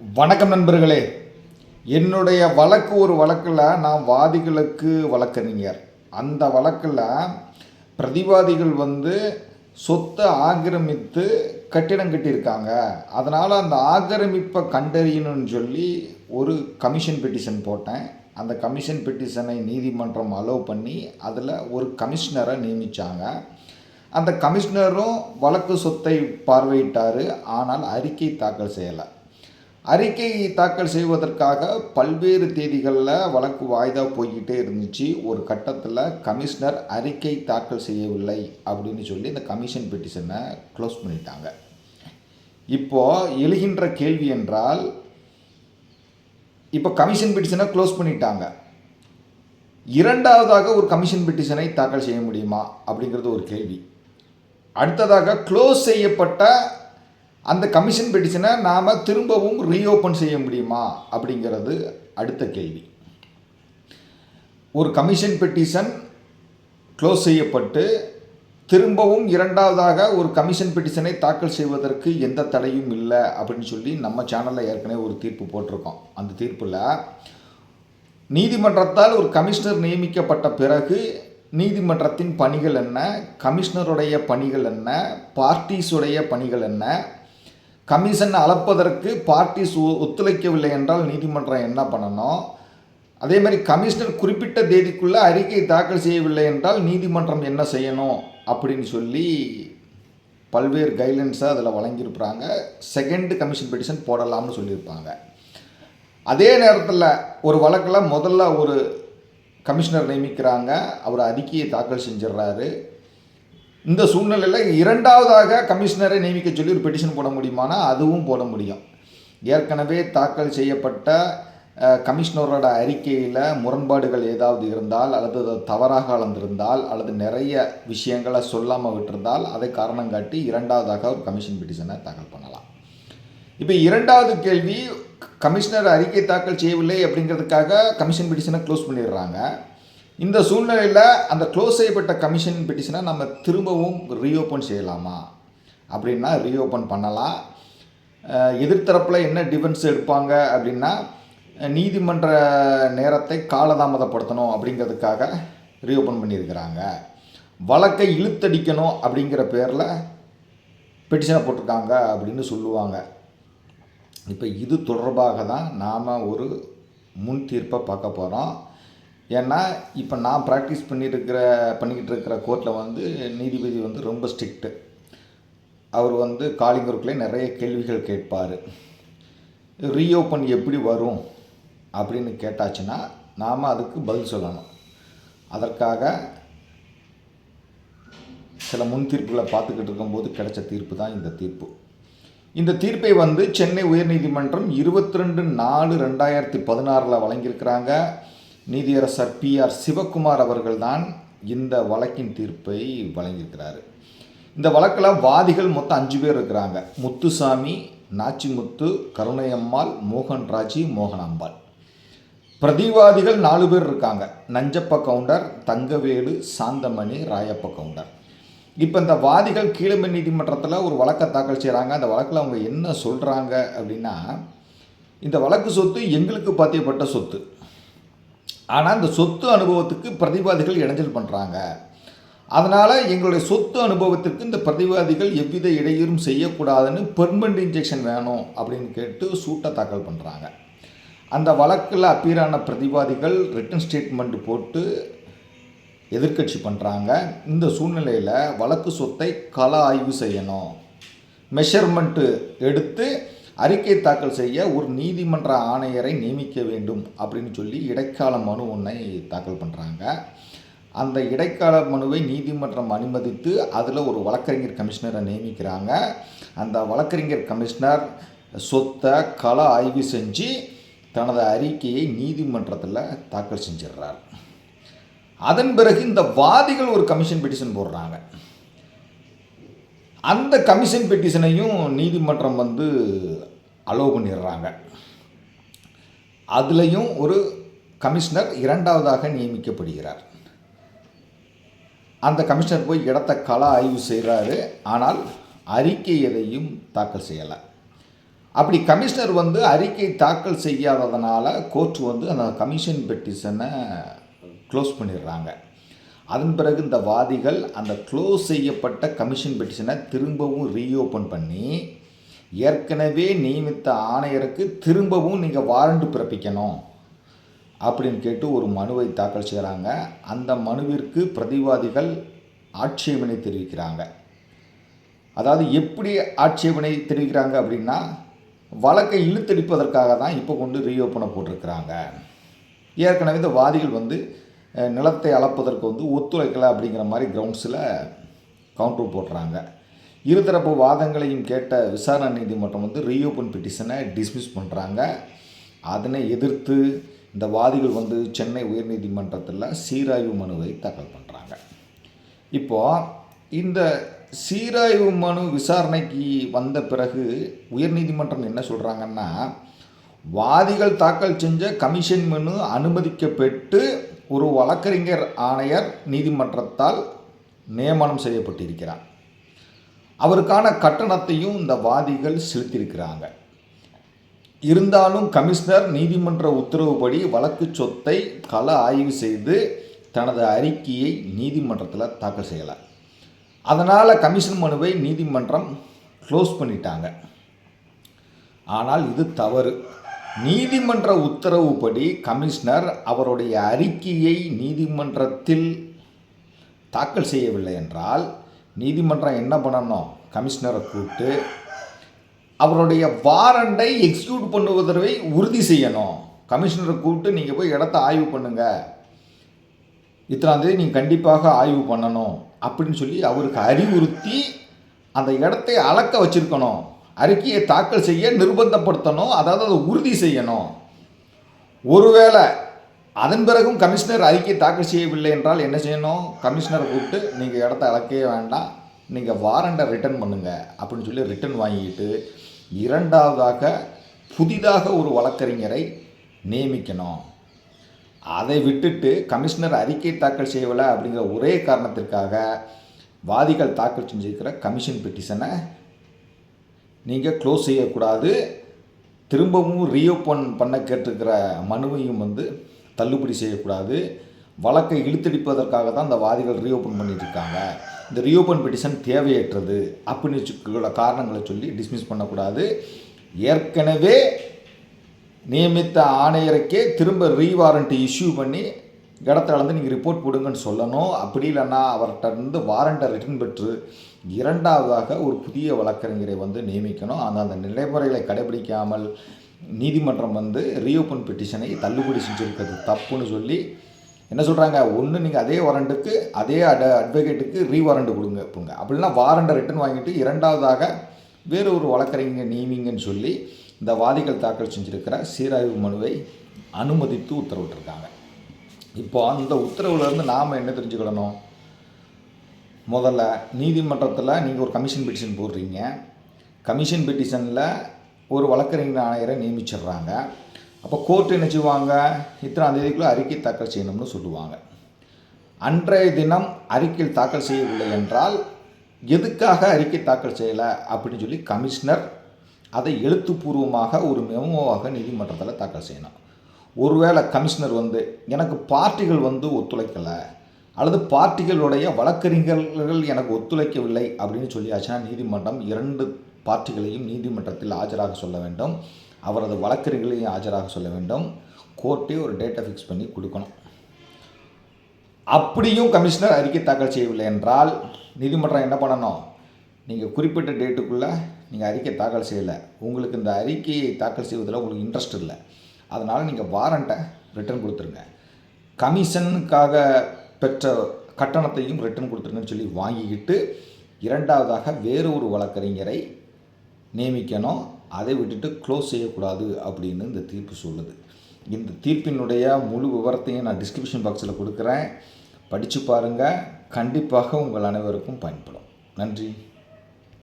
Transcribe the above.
வணக்கம் நண்பர்களே. என்னுடைய வழக்கு ஒரு வழக்கில் நான் வாதிகளுக்கு வழக்கறிஞர். அந்த வழக்கில் பிரதிவாதிகள் வந்து சொத்தை ஆக்கிரமித்து கட்டிடம் கட்டியிருக்காங்க. அதனால் அந்த ஆக்கிரமிப்பை கண்டறியணும்னு சொல்லி ஒரு கமிஷன் பெட்டிஷன் போட்டேன். அந்த கமிஷன் பெட்டிஷனை நீதிமன்றம் அலோவ் பண்ணி அதில் ஒரு கமிஷனரை நியமித்தாங்க அந்த கமிஷனரும் வழக்கு சொத்தை பார்வையிட்டார். ஆனால் அறிக்கை தாக்கல் செய்யலை. அறிக்கை தாக்கல் செய்வதற்காக பல்வேறு தேதிகளில் வழக்கு வாய்தா போய்கிட்டே இருந்துச்சு. ஒரு கட்டத்தில் கமிஷனர் அறிக்கை தாக்கல் செய்யவில்லை அப்படின்னு சொல்லி இந்த கமிஷன் பெட்டிஷனை க்ளோஸ் பண்ணிட்டாங்க. இப்போது எழுகின்ற கேள்வி என்றால் இப்போ கமிஷன் பெட்டிஷனை க்ளோஸ் பண்ணிட்டாங்க. இரண்டாவதாக ஒரு கமிஷன் பெட்டிஷனை தாக்கல் செய்ய முடியுமா அப்படிங்கிறது ஒரு கேள்வி. அடுத்ததாக க்ளோஸ் செய்யப்பட்ட அந்த கமிஷன் பெட்டிஷனை நாம் திரும்பவும் ரீஓப்பன் செய்ய முடியுமா அப்படிங்கிறது அடுத்த கேள்வி. ஒரு கமிஷன் பெட்டிஷன் க்ளோஸ் செய்யப்பட்டு திரும்பவும் இரண்டாவதாக ஒரு கமிஷன் பெட்டிஷனை தாக்கல் செய்வதற்கு எந்த தடையும் இல்லை அப்படின்னு சொல்லி நம்ம சேனலில் ஏற்கனவே ஒரு தீர்ப்பு போட்டிருக்கோம். அந்த தீர்ப்பில் நீதிமன்றத்தால் ஒரு கமிஷனர் நியமிக்கப்பட்ட பிறகு நீதிமன்றத்தின் பணிகள் என்ன கமிஷனருடைய பணிகள் என்ன பார்ட்டிஸுடைய பணிகள் என்ன கமிஷன் அளப்பதற்கு பார்ட்டிஸ் ஒ- ஒத்துழைக்கவில்லை என்றால் நீதிமன்றம் என்ன பண்ணணும்? அதே மாதிரி கமிஷனர் குறிப்பிட்ட தேதிக்குள்ளே அறிக்கை தாக்கல் செய்யவில்லை என்றால் நீதிமன்றம் என்ன செய்யணும்? அப்படின்னு சொல்லி பல்வேறு கைட்லைன்ஸை அதில் வழங்கியிருப்பாங்க செகண்ட் கமிஷன் பெட்டிஷன் போடலாம்னு சொல்லியிருப்பாங்க. அதே நேரத்தில் ஒரு வழக்கில் முதல்ல ஒரு கமிஷனர் நியமிக்கிறாங்க. அவர் அறிக்கையை தாக்கல் செஞ்சிடுறாரு. இந்த சூழ்நிலையில் இரண்டாவதாக கமிஷனரை நியமிக்க சொல்லி ஒரு பெட்டிஷன் போட முடியுமானா அதுவும் போட முடியும். ஏற்கனவே தாக்கல் செய்யப்பட்ட கமிஷனரோட அறிக்கையில் முரண்பாடுகள் ஏதாவது இருந்தால் அல்லது தவறாக அளந்திருந்தால் அல்லது நிறைய விஷயங்களை சொல்லாமல் விட்டிருந்தால் அதை காரணம் காட்டி இரண்டாவதாக ஒரு கமிஷன் பெட்டிஷனை தாக்கல் பண்ணலாம். இப்போ இரண்டாவது கேள்வி கமிஷனர் அறிக்கை தாக்கல் செய்யவில்லை அப்படிங்கிறதுக்காக கமிஷன் பெட்டிஷனை க்ளோஸ் பண்ணிடுறாங்க. இந்த சூழ்நிலையில் அந்த க்ளோஸ் செய்யப்பட்ட கமிஷன் பெட்டிஷனை நம்ம திரும்பவும் ரீஓப்பன் செய்யலாமா? அப்படின்னா ரீஓப்பன் பண்ணலாம். எதிர்த்தரப்பில் என்ன டிஃபென்ஸ் எடுப்பாங்க அப்படின்னா நீதிமன்ற நேரத்தை காலதாமதப்படுத்தணும் அப்படிங்கிறதுக்காக ரீஓப்பன் பண்ணியிருக்கிறாங்க. வழக்கை இழுத்தடிக்கணும் அப்படிங்கிற பேரில் பெட்டிஷனை போட்டிருக்காங்க அப்படின்னு சொல்லுவாங்க. இப்போ இது தொடர்பாக தான் நாம் ஒரு முன் தீர்ப்பை பார்க்க போகிறோம் ஏன்னா இப்போ நான் ப்ராக்டிஸ் பண்ணியிருக்கிற பண்ணிக்கிட்டு இருக்கிற கோர்ட்டில் வந்து நீதிபதி வந்து ரொம்ப ஸ்ட்ரிக்ட்டு அவர் வந்து காலிங்கருக்குள்ளே நிறைய கேள்விகள் கேட்பார். ரீஓப்பன் எப்படி வரும் அப்படின்னு கேட்டாச்சுன்னா நாம் அதுக்கு பதில் சொல்லணும். அதற்காக சில முன் தீர்ப்புகளை பார்த்துக்கிட்டு இருக்கும்போது கிடைச்ச தீர்ப்பு தான் இந்த தீர்ப்பு. இந்த தீர்ப்பை வந்து சென்னை உயர்நீதிமன்றம் இருபத்தி ரெண்டு நாலு ரெண்டாயிரத்தி பதினாறில் வழங்கியிருக்கிறாங்க. நீதியரசர் பி ஆர் சிவக்குமார் அவர்கள் தான் இந்த வழக்கின் தீர்ப்பை வழங்கியிருக்கிறாரு. இந்த வழக்கில் வாதிகள் மொத்தம் அஞ்சு பேர் இருக்கிறாங்க. முத்துசாமி நாச்சிமுத்து கருணையம்மாள் மோகன்ராஜி மோகனாம்பாள். பிரதிவாதிகள் நாலு பேர் இருக்காங்க. நஞ்சப்ப கவுண்டர் தங்கவேலு சாந்தமணி ராயப்ப கவுண்டர். இப்போ இந்த வாதிகள் கீழமை நீதிமன்றத்தில் ஒரு வழக்கை தாக்கல் செய்கிறாங்க அந்த வழக்கில் அவங்க என்ன சொல்கிறாங்க அப்படின்னா இந்த வழக்கு சொத்து எங்களுக்கு பாத்தியப்பட்ட சொத்து. ஆனால் இந்த சொத்து அனுபவத்துக்கு பிரதிவாதிகள் இடைஞ்சல் பண்ணுறாங்க அதனால் எங்களுடைய சொத்து அனுபவத்திற்கு இந்த பிரதிவாதிகள் எவ்வித இடையூறும் செய்யக்கூடாதுன்னு பெர்மனண்ட் இன்ஜெக்ஷன் வேணும் அப்படின்னு கேட்டு சூட்டை தாக்கல் பண்ணுறாங்க அந்த வழக்கில் அப்பீரான பிரதிவாதிகள் ரிட்டன் ஸ்டேட்மெண்ட் போட்டு எதிர்க்கட்சி பண்ணுறாங்க இந்த சூழ்நிலையில் வழக்கு சொத்தை கள ஆய்வு செய்யணும். மெஷர்மெண்ட்டு எடுத்து அறிக்கை தாக்கல் செய்ய ஒரு நீதிமன்ற ஆணையரை நியமிக்க வேண்டும் அப்படின்னு சொல்லி இடைக்கால மனு ஒன்றை தாக்கல் பண்ணுறாங்க அந்த இடைக்கால மனுவை நீதிமன்றம் அனுமதித்து அதில் ஒரு வழக்கறிஞர் கமிஷனரை நியமிக்கிறாங்க. அந்த வழக்கறிஞர் கமிஷனர் சொத்தை கள ஆய்வு செஞ்சு தனது அறிக்கையை நீதிமன்றத்தில் தாக்கல் செஞ்சிடுறார். அதன் பிறகு இந்த வாதிகள் ஒரு கமிஷன் பெட்டிஷன் போடுறாங்க. அந்த கமிஷன் பெட்டிஷனையும் நீதிமன்றம் வந்து அலோவ் பண்ணிடுறாங்க. அதுலேயும் ஒரு கமிஷனர் இரண்டாவதாக நியமிக்கப்படுகிறார். அந்த கமிஷனர் போய் இடத்த கள ஆய்வு செய்கிறாரு ஆனால் அறிக்கை எதையும் தாக்கல் செய்யலை. அப்படி கமிஷனர் வந்து அறிக்கை தாக்கல் செய்யாததுனால கோர்ட் வந்து அந்த கமிஷன் பெட்டிஷனை க்ளோஸ் பண்ணிடுறாங்க. அதன் பிறகு இந்த வாதிகள் அந்த க்ளோஸ் செய்யப்பட்ட கமிஷன் பெட்டிஷனை திரும்பவும் ரீஓப்பன் பண்ணி ஏற்கனவே நியமித்த ஆணையருக்கு திரும்பவும் நீங்கள் வாரண்ட் பிறப்பிக்கணும். அப்படின்னு கேட்டு ஒரு மனுவை தாக்கல் செய்கிறாங்க அந்த மனுவிற்கு பிரதிவாதிகள் ஆட்சேபனை தெரிவிக்கிறாங்க. அதாவது எப்படி ஆட்சேபனை தெரிவிக்கிறாங்க அப்படின்னா வழக்கை இழுத்தடிப்பதற்காக தான் இப்போ கொண்டு ரீஓப்பனை போட்டிருக்கிறாங்க. ஏற்கனவே இந்த வாதிகள் வந்து நிலத்தை அளப்பதற்கு வந்து ஒத்துழைக்கலை அப்படிங்கிற மாதிரி கிரவுண்ட்ஸில் கவுண்டர் போடுறாங்க. இருதரப்பு வாதங்களையும் கேட்ட விசாரணை நீதிமன்றம் வந்து ரீஓப்பன் பெட்டிஷனை டிஸ்மிஸ் பண்ணுறாங்க அதனை எதிர்த்து இந்த வாதிகள் வந்து சென்னை உயர்நீதிமன்றத்தில் சீராய்வு மனுவை தாக்கல் பண்ணுறாங்க இப்போது இந்த சீராய்வு மனு விசாரணைக்கு வந்த பிறகு உயர்நீதிமன்றம் என்ன சொல்கிறாங்கன்னா வாதிகள் தாக்கல் செஞ்ச கமிஷன் மனு அனுமதிக்கப்பட்டு ஒரு வழக்கறிஞர் ஆணையர் நீதிமன்றத்தால் நியமனம் செய்யப்பட்டிருக்கிறார். அவருக்கான கட்டணத்தையும் இந்த வாதிகள் செலுத்தியிருக்கிறாங்க. இருந்தாலும் கமிஷனர் நீதிமன்ற உத்தரவுப்படி வழக்கு சொத்தை கள ஆய்வு செய்து தனது அறிக்கையை நீதிமன்றத்தில் தாக்கல் செய்யலை. அதனால் கமிஷன் மனுவை நீதிமன்றம் க்ளோஸ் பண்ணிட்டாங்க. ஆனால் இது தவறு. நீதிமன்ற உத்தரவுப்படி கமிஷனர் அவருடைய அறிக்கையை நீதிமன்றத்தில் தாக்கல் செய்யவில்லை என்றால் நீதிமன்றம் என்ன பண்ணணும்? கமிஷனரை கூப்பிட்டு அவருடைய வாரண்டை எக்ஸிக்யூட் பண்ணுவதை உறுதி செய்யணும். கமிஷனரை கூப்பிட்டு நீங்கள் போய் இடத்த ஆய்வு பண்ணுங்கள் இத்தனாந்தேதி நீங்கள் கண்டிப்பாக ஆய்வு பண்ணணும் அப்படின்னு சொல்லி அவருக்கு அறிவுறுத்தி அந்த இடத்தை அளக்க வச்சிருக்கணும். அறிக்கையை தாக்கல் செய்ய நிர்பந்தப்படுத்தணும். அதாவது அதை உறுதி செய்யணும். ஒருவேளை அதன் பிறகும் கமிஷனர் அறிக்கை தாக்கல் செய்யவில்லை என்றால் என்ன செய்யணும்? கமிஷனரை கூப்பிட்டு நீங்கள் இடத்த அளக்கவே வேண்டாம். நீங்கள் வாரண்டை ரிட்டர்ன் பண்ணுங்க. அப்படின்னு சொல்லி ரிட்டர்ன் வாங்கிட்டு இரண்டாவதாக புதிதாக ஒரு வழக்கறிஞரை நியமிக்கணும். அதை விட்டுட்டு கமிஷனர் அறிக்கை தாக்கல் செய்யவில்லை அப்படிங்கிற ஒரே காரணத்திற்காக வாதிகள் தாக்கல் செஞ்சிருக்கிற கமிஷன் பெட்டிஷனை நீங்கள் க்ளோஸ் செய்யக்கூடாது. திரும்பவும் ரீஓப்பன் பண்ண கேட்டிருக்கிற மனுவையும் வந்து தள்ளுபடி செய்யக்கூடாது. வழக்கை இழுத்தடிப்பதற்காக தான் இந்த வாதிகள் ரீஓப்பன் பண்ணிட்டுருக்காங்க. இந்த ரீஓப்பன் பெட்டிஷன் தேவையற்றது அப்படின்னு காரணங்களை சொல்லி டிஸ்மிஸ் பண்ணக்கூடாது. ஏற்கனவே நியமித்த ஆணையருக்கே திரும்ப ரீவாரண்ட்டு இஷ்யூ பண்ணி இடத்துல வந்து நீங்கள் ரிப்போர்ட் போடுங்கன்னு சொல்லணும். அப்படி இல்லைன்னா அவர்கிட்ட இருந்து வாரண்ட்டை ரிட்டர்ன் பெற்று இரண்டாவதாக ஒரு புதிய வழக்கறிஞரை வந்து நியமிக்கணும். அந்த அந்த நடைமுறைகளை கடைபிடிக்காமல் நீதிமன்றம் வந்து ரீஓப்பன் பெட்டிஷனை தள்ளுபடி செஞ்சுருக்கிறது. தப்புன்னு சொல்லி என்ன சொல்கிறாங்க ஒன்று நீங்கள் அதே வாரண்ட்டுக்கு அதே அட அட்வொகேட்டுக்கு ரீவாரண்ட் கொடுங்க போங்க அப்படின்னா வாரண்டை ரிட்டர்ன் வாங்கிட்டு இரண்டாவதாக வேறு ஒரு வழக்கறிஞர் நியமிங்கன்னு சொல்லி இந்த வாதிகள் தாக்கல் செஞ்சுருக்கிற சீராய்வு மனுவை அனுமதித்து உத்தரவிட்டிருக்காங்க. இப்போ அந்த உத்தரவுலேருந்து நாம் என்ன தெரிஞ்சுக்கிடணும் முதல்ல நீதிமன்றத்தில் நீங்கள் ஒரு கமிஷன் பெட்டிஷன் போடுறீங்க. கமிஷன் பெட்டிஷனில் ஒரு வழக்கறிஞர் ஆணையரை நியமிச்சிடுறாங்க. அப்போ கோர்ட் என்ன செய்வாங்க? இத்தனாம் தேதிக்குள்ளே அறிக்கை தாக்கல் செய்யணும்னு சொல்லுவாங்க. அன்றைய தினம் அறிக்கையில் தாக்கல் செய்யவில்லை என்றால் எதுக்காக அறிக்கை தாக்கல் செய்யலை அப்படின்னு சொல்லி கமிஷனர் அதை எழுத்துப்பூர்வமாக ஒரு மெமோவாக நீதிமன்றத்தில் தாக்கல் செய்யணும். ஒருவேளை கமிஷனர் வந்து எனக்கு பார்ட்டிகள் வந்து ஒத்துழைக்கலை அல்லது பார்ட்டிகளுடைய வழக்கறிஞர்கள் எனக்கு ஒத்துழைக்கவில்லை அப்படின்னு சொல்லியாச்சுன்னா நீதிமன்றம் இரண்டு பார்ட்டிகளையும் நீதிமன்றத்தில் ஆஜராக சொல்ல வேண்டும். அவரது வழக்கறிஞர்களையும் ஆஜராக சொல்ல வேண்டும். கோர்ட்டே ஒரு டேட்டை ஃபிக்ஸ் பண்ணி கொடுக்கணும். அப்படியும் கமிஷனர் அறிக்கை தாக்கல் செய்யவில்லை என்றால் நீதிமன்றம் என்ன பண்ணணும்? நீங்கள் குறிப்பிட்ட டேட்டுக்குள்ளே நீங்கள் அறிக்கை தாக்கல் செய்யலை. உங்களுக்கு இந்த அறிக்கையை தாக்கல் செய்வதில் உங்களுக்கு இன்ட்ரெஸ்ட் இல்லை. அதனால் நீங்கள் வாரண்ட்டை ரிட்டர்ன் கொடுத்துருங்க. கமிஷனுக்காக பெற்ற கட்டணத்தையும் ரிட்டர்ன் கொடுத்துருங்கன்னு சொல்லி வாங்கிக்கிட்டு இரண்டாவதாக வேறு ஒரு வழக்கறிஞரை நியமிக்கணும் அதை விட்டுட்டு க்ளோஸ் செய்யக்கூடாது அப்படின்னு இந்த தீர்ப்பு சொல்லுது. இந்த தீர்ப்பினுடைய முழு விவரத்தையும் நான் டிஸ்கிரிப்ஷன் பாக்ஸில் கொடுக்குறேன். படித்து பாருங்கள் கண்டிப்பாக உங்கள் அனைவருக்கும் பயன்படும். நன்றி.